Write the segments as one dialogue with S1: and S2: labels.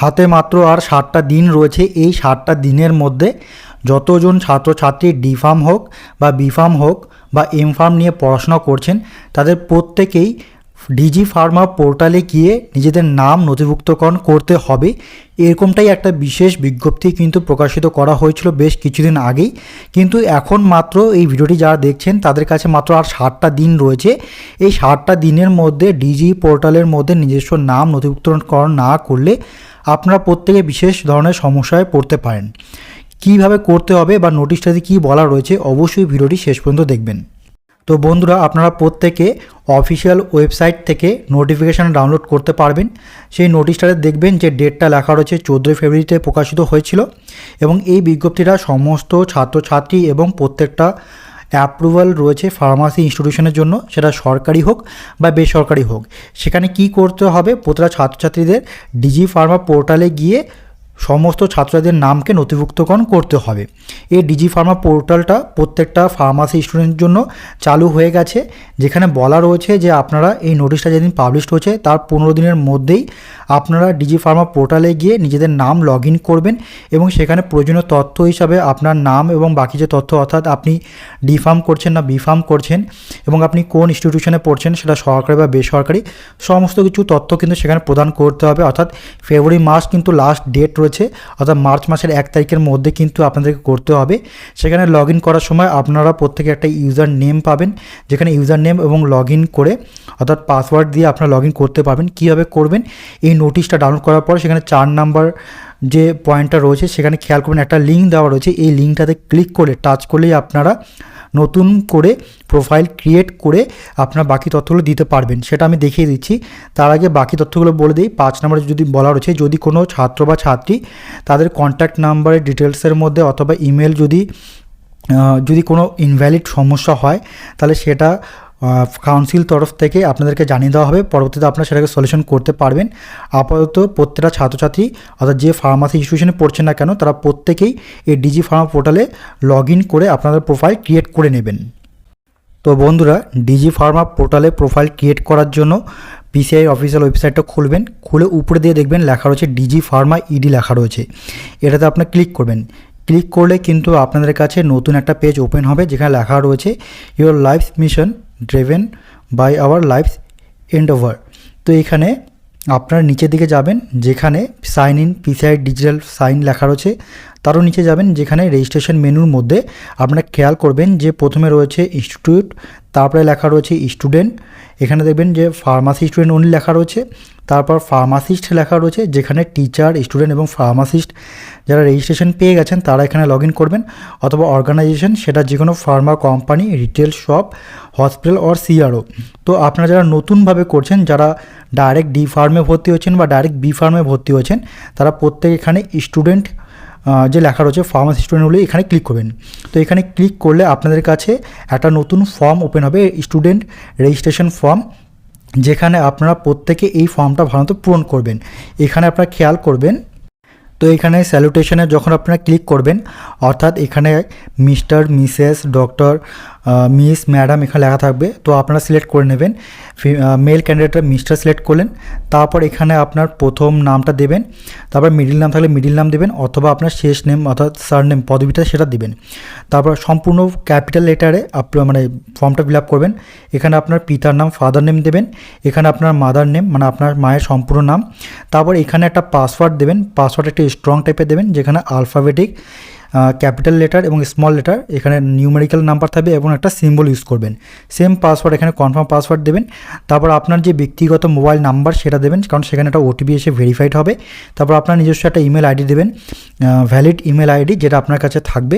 S1: হাতে মাত্র আর ষাটটা দিন রয়েছে, এই ষাটটা দিনের মধ্যে যতজন ছাত্রছাত্রী ডি ফার্ম হোক বা বি ফার্ম হোক বা এম ফার্ম নিয়ে পড়াশোনা করছেন, তাদের প্রত্যেকেই ডিজি ফার্মা পোর্টালে গিয়ে নিজেদের নাম নথিভুক্তকরণ করতে হবে। এরকমটাই একটা বিশেষ বিজ্ঞপ্তি কিন্তু প্রকাশিত করা হয়েছিল বেশ কিছুদিন আগেই। কিন্তু এখন মাত্র এই ভিডিওটি যারা দেখছেন, তাদের কাছে মাত্র আর ষাটটা দিন রয়েছে। এই ষাটটা দিনের মধ্যে ডিজি পোর্টালের মধ্যে নিজস্ব নাম নথিভুক্তকরণ না করলে আপনারা প্রত্যেকে বিশেষ ধরনের সমস্যায় পড়তে পারেন। কীভাবে করতে হবে বা নোটিশটাতে কী বলা রয়েছে অবশ্যই ভিডিওটি শেষ পর্যন্ত দেখবেন। তো বন্ধুরা, আপনারা প্রত্যেকে অফিসিয়াল ওয়েবসাইট থেকে নোটিফিকেশান ডাউনলোড করতে পারবেন। সেই নোটিশটাতে দেখবেন যে ডেটটা লেখা রয়েছে চোদ্দোই ফেব্রুয়ারিতে প্রকাশিত হয়েছিল এবং এই বিজ্ঞপ্তিটা সমস্ত ছাত্রছাত্রী এবং প্রত্যেকটা অ্যাপ্রুভাল রয়েছে ফার্মাসি ইনস্টিটিউশনের জন্য, সেটা সরকারি হোক বা বেসরকারি হোক। সেখানে কি করতে হবে? প্রতিটা ছাত্রছাত্রীদের ডিজি ফার্মা পোর্টালে গিয়ে সমস্ত ছাত্রদের নামকে নথিভুক্তকরণ করতে হবে। এই ডিজি ফার্মা পোর্টালটা প্রত্যেকটা ফার্মাসি স্টুডেন্টের জন্য চালু হয়ে গেছে। যেখানে বলা রয়েছে যে আপনারা এই নোটিশটা যেদিন পাবলিশড হয়েছে, তার পনেরো দিনের মধ্যেই আপনারা ডিজি ফার্মা পোর্টালে গিয়ে নিজেদের নাম লগ করবেন এবং সেখানে প্রয়োজনীয় তথ্য হিসাবে আপনার নাম এবং বাকি যে তথ্য অর্থাৎ আপনি ডি ফার্ম করছেন না বি ফার্ম করছেন এবং আপনি কোন ইনস্টিটিউশনে পড়ছেন সেটা সরকারি বা বেসরকারি, সমস্ত কিছু তথ্য কিন্তু সেখানে প্রদান করতে হবে। অর্থাৎ ফেব্রুয়ারি মাস কিন্তু লাস্ট ডেট রয়েছে। অর্থাৎ মার্চ মাসের এক তারিখের মধ্যে কিন্তু আপনাদেরকে করতে হবে। সেখানে লগ করার সময় আপনারা প্রত্যেকে একটা ইউজার নেম পাবেন, যেখানে ইউজার নেম এবং লগ করে, অর্থাৎ পাসওয়ার্ড দিয়ে আপনারা লগ করতে পারবেন। কীভাবে করবেন? এই নোটিশটা ডাউনলোড করার পর সেখানে চার নাম্বার যে পয়েন্টটা রয়েছে, সেখানে খেয়াল করবেন একটা লিঙ্ক দেওয়া রয়েছে। এই লিঙ্কটাতে ক্লিক করে টাচ করলেই আপনারা নতুন করে প্রোফাইল ক্রিয়েট করে আপনার বাকি তথ্যগুলো দিতে পারবেন। সেটা আমি দেখিয়ে দিচ্ছি। তার আগে বাকি তথ্যগুলো বলে দিই। পাঁচ নম্বরে যদি বলা রয়েছে, যদি কোনো ছাত্র বা ছাত্রী তাদের কন্ট্যাক্ট নাম্বারের ডিটেলসের মধ্যে অথবা ইমেল যদি যদি কোনো ইনভ্যালিড সমস্যা হয়, তাহলে সেটা কাউন্সিল তরফ থেকে আপনাদেরকে জানিয়ে দেওয়া হবে। পরবর্তীতে আপনারা সেটাকে সলিউশন করতে পারবেন। আপাতত প্রত্যেকটা ছাত্রছাত্রী অর্থাৎ যে ফার্মাসি ইনস্টিটিউশনে পড়ছেন না কেন, তারা প্রত্যেকেই এই ডিজি ফার্মা পোর্টালে লগ করে আপনাদের প্রোফাইল ক্রিয়েট করে নেবেন। তো বন্ধুরা ডিজি ফার্মা পোর্টালে প্রোফাইল ক্রিয়েট করার জন্য পিসিআই অফিসিয়াল ওয়েবসাইটটা খুলবেন। খুলে উপরে দিয়ে দেখবেন লেখা রয়েছে ডিজি ফার্মা ইডি লেখা রয়েছে। এটাতে আপনার ক্লিক করবেন। ক্লিক করলে কিন্তু আপনাদের কাছে নতুন একটা পেজ ওপেন হবে, যেখানে লেখা রয়েছে your life mission driven by our life and over তো এখানে আপনার নিচের দিকে যাবেন, যেখানে sign in PCI digital sign লেখা রয়েছে, তারও নিচে যাবেন, যেখানে রেজিস্ট্রেশন মেনুর মধ্যে আপনারা খেয়াল করবেন যে প্রথমে রয়েছে ইনস্টিটিউট তারপরে লেখা রয়েছে স্টুডেন্ট এখানে দেখবেন যে ফার্মাসি স্টুডেন্ট অনলি লেখা রয়েছে, তারপর ফার্মাসিস্ট লেখা রয়েছে, যেখানে টিচার স্টুডেন্ট এবং ফার্মাসিস্ট যারা রেজিস্ট্রেশন পেয়ে গেছেন, তারা এখানে লগ করবেন, অথবা অর্গানাইজেশন সেটা যে কোনো pharma company retail shop hospital or CRO তো আপনারা যারা নতুনভাবে করছেন, যারা ডাইরেক্ট ডি ফার্মে ভর্তি হচ্ছেন বা ডাইরেক্ট বি ফার্মে ভর্তি হচ্ছেন, তারা প্রত্যেক এখানে স্টুডেন্ট যে লেখা রয়েছে ফার্মাসি স্টুডেন্টগুলি এখানে ক্লিক করবেন। তো এখানে ক্লিক করলে আপনাদের কাছে একটা নতুন ফর্ম ওপেন হবে স্টুডেন্ট রেজিস্ট্রেশন ফর্ম যেখানে আপনারা প্রত্যেকে এই ফর্মটা ভালোমতো পূরণ করবেন। এখানে আপনারা খেয়াল করবেন, তো এখানে স্যালুটেশনে যখন আপনারা ক্লিক করবেন, অর্থাৎ এখানে mister missus doctor miss madam এখানে লেখা থাকবে। তো আপনারা সিলেক্ট করে নেবেন। মেল ক্যান্ডিডেটটা মিস্টার সিলেক্ট করলেন। তারপর এখানে আপনার প্রথম নামটা দেবেন। তারপর মিডিল নাম থাকলে মিডিল নাম দেবেন অথবা আপনার শেষ নেম অর্থাৎ সার নেম পদবিটা সেটা দিবেন। তারপর সম্পূর্ণ ক্যাপিটাল লেটারে আপনার মানে ফর্মটা ফিল আপ করবেন। এখানে আপনার পিতার নাম ফাদার নেম দেবেন। এখানে আপনার মাদার নেম মানে আপনার মায়ের সম্পূর্ণ নাম। তারপর এখানে একটা পাসওয়ার্ড দেবেন। পাসওয়ার্ড একটা স্ট্রং টাইপের দেবেন, যেখানে আলফাবেটিক ক্যাপিটাল লেটার এবং স্মল লেটার, এখানে নিউমেরিক্যাল নাম্বার থাকবে এবং একটা সিম্বল ইউজ করবেন। সেম পাসওয়ার্ড এখানে কনফার্ম পাসওয়ার্ড দেবেন। তারপর আপনার যে ব্যক্তিগত মোবাইল নাম্বার সেটা দেবেন, কারণ সেখানে একটা ওটিপি এসে ভেরিফাইড হবে। তারপর আপনার নিজস্ব একটা ইমেল আইডি দেবেন ভ্যালিড ইমেল আইডি যেটা আপনার কাছে থাকবে।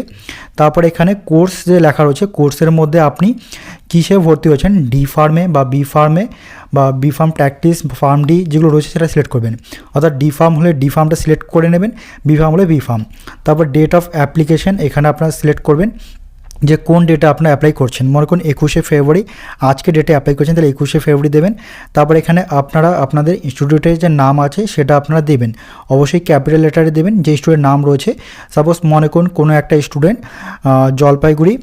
S1: তারপর এখানে কোর্স যে লেখা রয়েছে কোর্সের মধ্যে আপনি কিসে ভর্তি হয়েছেন? ডি ফার্মে বা বি ফার্মে বা B pharm practice pharm D যেগুলো রয়েছে সেটা সিলেক্ট করবেন। অর্থাৎ ডি ফার্ম হলে ডি ফার্মটা সিলেক্ট করে নেবেন বি ফার্ম হলে বি ফার্ম তারপর ডেট অফ অ্যাপ্লিকেশন এখানে আপনারা সিলেক্ট করবেন যে কোন ডেটে আপনারা অ্যাপ্লাই করছেন। মনে করুন একুশে ফেব্রুয়ারি আজকে ডেটে অ্যাপ্লাই করছেন, তাহলে একুশে ফেব্রুয়ারি দেবেন। তারপর এখানে আপনারা, আপনাদের ইনস্টিটিউটের যে নাম আছে সেটা আপনারা দেবেন। অবশ্যই ক্যাপিটাল লেটারে দেবেন, যে স্টুডেন্ট নাম রয়েছে। সাপোজ মনে করুন কোনো একটা স্টুডেন্ট জলপাইগুড়ি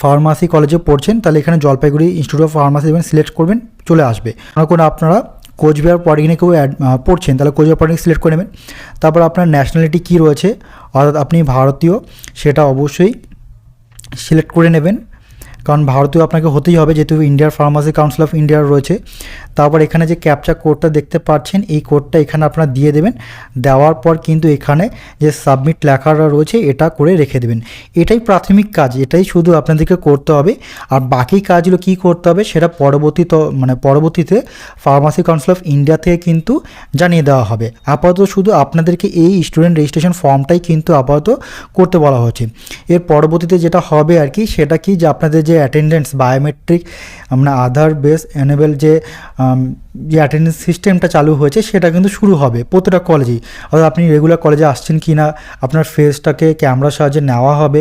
S1: ফার্মাসি কলেজে পড়ছেন, তাহলে এখানে জলপাইগুড়ি ইনস্টিটিউট অফ ফার্মাসি দেবেন সিলেক্ট করবেন, চলে আসবে। করুন আপনারা কোচবিহার পলিটেকনিকেও অ্যাড পড়ছেন, তাহলে কোচবিহার পলিটেকনিক সিলেক্ট করে নেবেন। তারপর আপনার ন্যাশনালিটি কী রয়েছে, অর্থাৎ আপনি ভারতীয়, সেটা অবশ্যই সিলেক্ট করে নেবেন। কারণ ভারতীয় আপনাকে হতেই হবে, যেহেতু ইন্ডিয়ার ফার্মাসি কাউন্সিল অফ ইন্ডিয়ার রয়েছে। তারপর এখানে যে ক্যাপচা কোডটা দেখতে পাচ্ছেন, এই কোডটা এখানে আপনারা দিয়ে দেবেন। দেওয়ার পর কিন্তু এখানে যে সাবমিট লেখাটা রয়েছে, এটা করে রেখে দেবেন। এটাই প্রাথমিক কাজ, এটাই শুধু আপনাদেরকে করতে হবে। আর বাকি কাজগুলো কী করতে হবে, সেটা পরবর্তী মানে পরবর্তীতে ফার্মাসি কাউন্সিল অফ ইন্ডিয়া থেকে কিন্তু জানিয়ে দেওয়া হবে। আপাতত শুধু আপনাদেরকে এই স্টুডেন্ট রেজিস্ট্রেশন ফর্মটাই কিন্তু আপাতত করতে বলা হচ্ছে এর পরবর্তীতে যেটা হবে আর কি, সেটা কি যে আপনাদের যে অ্যাটেন্ডেন্স বায়োমেট্রিক আমরা আধার বেস এনেবেল যে যে অ্যাটেন্ডেন্স সিস্টেমটা চালু হয়েছে, সেটা কিন্তু শুরু হবে প্রতিটা কলেজেই অর্থাৎ আপনি রেগুলার কলেজে আসছেন কি না আপনার ফেসটাকে ক্যামেরার সাহায্যে নেওয়া হবে।